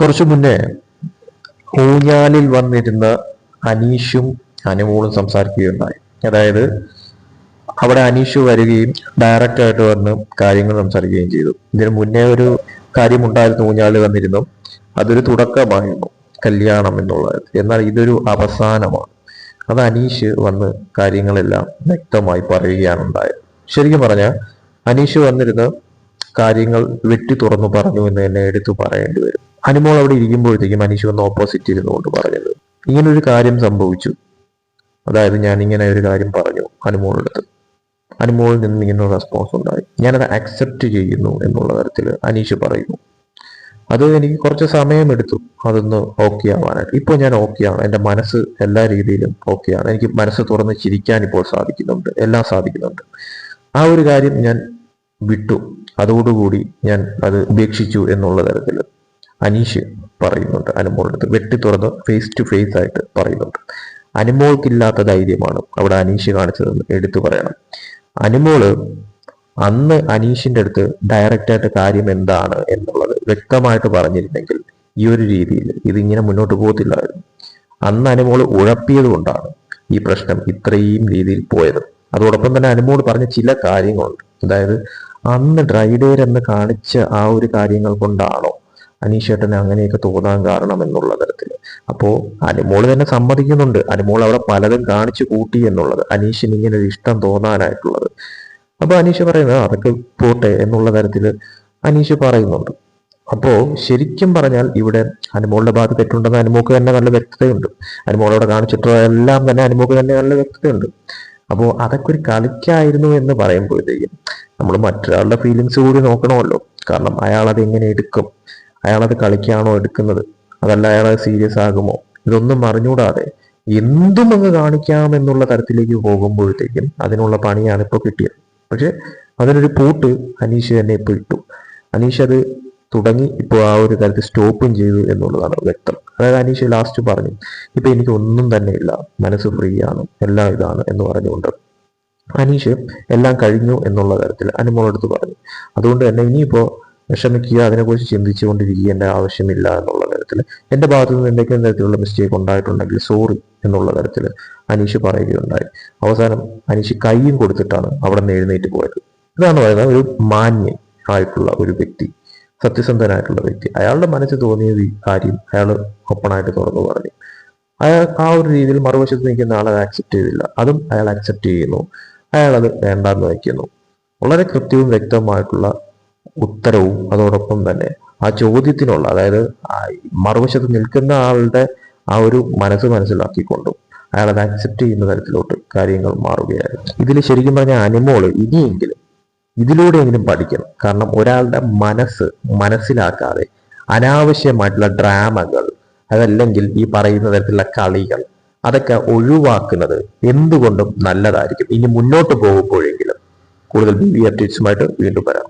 കുറച്ചു മുന്നേ ഊഞ്ഞാലിൽ വന്നിരുന്ന അനീഷും അനുമോളും സംസാരിക്കുകയുണ്ടായി. അതായത് അവിടെ അനീഷ് വരികയും ഡയറക്റ്റ് ആയിട്ട് വന്ന് കാര്യങ്ങൾ സംസാരിക്കുകയും ചെയ്തു. ഇതിന് മുന്നേ ഒരു കാര്യം കാര്യമുണ്ടായിരുന്നു ഊഞ്ഞാലിൽ വന്നിരുന്നു. അതൊരു തുടക്കമായിരുന്നു. കല്യാണം എന്നുള്ളത്. എന്നാൽ ഇതൊരു അവസാനമാണ്. അത് അനീഷ് വന്ന് കാര്യങ്ങളെല്ലാം വ്യക്തമായി പറയുകയാണ് ഉണ്ടായത് ശരിക്കും പറഞ്ഞാൽ അനീഷ് വന്നിരുന്ന് കാര്യങ്ങൾ വെട്ടി തുറന്നു പറഞ്ഞു എന്ന് തന്നെ എടുത്തു പറയേണ്ടി വരും. അനുമോൾ അവിടെ ഇരിക്കുമ്പോഴത്തേക്കും മനീഷ് വന്ന് ഓപ്പോസിറ്റ് ഇരുന്നുകൊണ്ട് പറഞ്ഞത്. ഒരു കാര്യം സംഭവിച്ചു. അതായത് ഞാൻ ഇങ്ങനെ ഒരു കാര്യം പറഞ്ഞു അനുമോളുടെ അടുത്ത് അനുമോളിൽ നിന്ന് ഇങ്ങനെ റെസ്പോൺസ് ഉണ്ടായി. ഞാനത് അക്സെപ്റ്റ് ചെയ്യുന്നു എന്നുള്ള തരത്തിൽ അനീഷ് പറയുന്നു. അത് എനിക്ക് കുറച്ച് സമയമെടുത്തു. അതൊന്ന് ഓക്കെ ആവാനായിട്ട്. ഇപ്പോൾ ഞാൻ ഓക്കെ ആണ്. എന്റെ മനസ്സ് എല്ലാ രീതിയിലും ഓക്കെ ആണ്. എനിക്ക് മനസ്സ് തുറന്ന് ചിരിക്കാൻ ഇപ്പോൾ സാധിക്കുന്നുണ്ട്. എല്ലാം സാധിക്കുന്നുണ്ട്. ആ ഒരു കാര്യം ഞാൻ വിട്ടു. അതോടുകൂടി ഞാൻ അത് ഉപേക്ഷിച്ചു എന്നുള്ള തരത്തിൽ അനീഷ് പറയുന്നുണ്ട് അനുമോളുടെ വെട്ടി തുറന്ന് ഫേസ് ടു ഫേസ് ആയിട്ട് പറയുന്നുണ്ട്. അനുമോൾക്കില്ലാത്ത ധൈര്യമാണ് അവിടെ അനീഷ് കാണിച്ചതെന്ന് എടുത്തു പറയണം. അനുമോൾ അന്ന് അനീഷിന്റെ അടുത്ത് ഡയറക്റ്റായിട്ട് കാര്യം എന്താണ് എന്നുള്ളത് വ്യക്തമായിട്ട് പറഞ്ഞിരുന്നെങ്കിൽ ഈ ഒരു രീതിയിൽ ഇതിങ്ങനെ മുന്നോട്ട് പോകത്തില്ലായിരുന്നു. അന്ന് അനുമോൾ ഉഴപ്പിയത് കൊണ്ടാണ് ഈ പ്രശ്നം ഇത്രയും രീതിയിൽ പോയത്. അതോടൊപ്പം തന്നെ അനുമോൾ പറഞ്ഞ ചില കാര്യങ്ങളുണ്ട്. അതായത് അന്ന് ഡ്രൈഡേർ എന്ന് കാണിച്ച ആ ഒരു കാര്യങ്ങൾ കൊണ്ടാണോ അനീഷേട്ടന് അങ്ങനെയൊക്കെ തോന്നാൻ കാരണം എന്നുള്ള തരത്തിൽ. അപ്പോ അനുമോൾ തന്നെ സമ്മതിക്കുന്നുണ്ട്. അനുമോൾ അവിടെ പലതും കാണിച്ചു കൂട്ടി എന്നുള്ളത്. അനീഷിന് ഇങ്ങനെ ഒരു ഇഷ്ടം തോന്നാനായിട്ടുള്ളത്. അപ്പോൾ അനീഷ് പറയുന്നത് അതൊക്കെ പോട്ടെ എന്നുള്ള തരത്തിൽ അനീഷ് പറയുന്നുണ്ട്. അപ്പോൾ ശരിക്കും പറഞ്ഞാൽ ഇവിടെ അനുമോളുടെ ഭാഗത്ത് തെറ്റുണ്ടെന്ന് അനുമോക്ക് തന്നെ നല്ല വ്യക്തതയുണ്ട്. അനുമോളോടെ കാണിച്ചിട്ടുള്ള എല്ലാം തന്നെ അനുമോക്ക് തന്നെ നല്ല വ്യക്തതയുണ്ട്. അപ്പോൾ അതൊക്കെ ഒരു കളിക്കായിരുന്നു എന്ന് പറയുമ്പോഴത്തേക്കും നമ്മൾ മറ്റൊരാളുടെ ഫീലിങ്സ് കൂടി നോക്കണമല്ലോ. കാരണം അയാൾ അത് എങ്ങനെ എടുക്കും? അയാൾ അത് കളിക്കാണോ എടുക്കുന്നത്? അതല്ല അയാൾ സീരിയസ് ആകുമോ? ഇതൊന്നും അറിഞ്ഞൂടാതെ എന്തും അങ്ങ് കാണിക്കാം എന്നുള്ള തരത്തിലേക്ക് പോകുമ്പോഴത്തേക്കും അതിനുള്ള പണിയാണ് ഇപ്പോൾ കിട്ടിയത്. പക്ഷെ അതിനൊരു പൂട്ട് അനീഷ് തന്നെ ഇപ്പോൾ ഇട്ടു. അനീഷ് അത് തുടങ്ങി ഇപ്പോൾ ആ ഒരു തരത്തിൽ സ്റ്റോപ്പും ചെയ്തു എന്നുള്ളതാണ് വ്യക്തം. അതായത് അനീഷ് ലാസ്റ്റ് പറഞ്ഞു ഇപ്പൊ എനിക്ക് ഒന്നും തന്നെ ഇല്ല. മനസ്സ് ഫ്രീ ആണ്. എല്ലാം ഇതാണ് എന്ന് പറഞ്ഞുകൊണ്ട് അനീഷ് എല്ലാം കഴിഞ്ഞു എന്നുള്ള തരത്തിൽ അനുമോളടുത്ത് പറഞ്ഞു. അതുകൊണ്ട് തന്നെ ഇനിയിപ്പോ വിഷമിക്കുക അതിനെക്കുറിച്ച് ചിന്തിച്ചു ചിന്തിച്ചുകൊണ്ടിരിക്കേണ്ട ആവശ്യമില്ല എന്നുള്ള തരത്തിൽ എന്റെ ഭാഗത്തു നിന്ന് എന്തെങ്കിലും തരത്തിലുള്ള മിസ്റ്റേക്ക് ഉണ്ടായിട്ടുണ്ടെങ്കിൽ സോറി എന്നുള്ള തരത്തിൽ അനീഷ് പറയുകയുണ്ടായി. അവസാനം അനീഷ് കൈയും കൊടുത്തിട്ടാണ് അവിടെ നിന്ന് എഴുന്നേറ്റ് പോയത്. ഇതാണ് പറയുന്നത് ഒരു മാന്യ ആയിട്ടുള്ള ഒരു വ്യക്തി സത്യസന്ധനായിട്ടുള്ള വ്യക്തി. അയാളുടെ മനസ്സിൽ തോന്നിയ കാര്യം അയാൾ ഓപ്പണായിട്ട് തുറന്നു പറഞ്ഞു. അയാൾ ആ ഒരു രീതിയിൽ മറുവശത്ത് നിൽക്കുന്ന ആളെ ആക്സെപ്റ്റ് ചെയ്തില്ല. അതും അയാൾ ആക്സെപ്റ്റ് ചെയ്യുന്നു. അയാൾ അത് വേണ്ടാന്ന് വയ്ക്കുന്നു. വളരെ കൃത്യവും വ്യക്തമായിട്ടുള്ള ഉത്തരവും അതോടൊപ്പം തന്നെ ആ ചോദ്യത്തിനുള്ള അതായത് മറുവശത്ത് നിൽക്കുന്ന ആളുടെ ആ ഒരു മനസ്സ് മനസ്സിലാക്കിക്കൊണ്ടും അയാൾ അത് അക്സെപ്റ്റ് ചെയ്യുന്ന തരത്തിലോട്ട് കാര്യങ്ങൾ മാറുകയായിരുന്നു. ഇതിൽ ശരിക്കും പറഞ്ഞ അനിമോൾ ഇനിയെങ്കിലും ഇതിലൂടെയെങ്കിലും പഠിക്കണം. കാരണം ഒരാളുടെ മനസ്സ് മനസ്സിലാക്കാതെ അനാവശ്യമായിട്ടുള്ള ഡ്രാമകൾ അതല്ലെങ്കിൽ ഈ പറയുന്ന തരത്തിലുള്ള കളികൾ അതൊക്കെ ഒഴിവാക്കുന്നത് എന്തുകൊണ്ടും നല്ലതായിരിക്കും. ഇനി മുന്നോട്ട് പോകുമ്പോഴെങ്കിലും കൂടുതൽ ബി വി വീണ്ടും വരാം.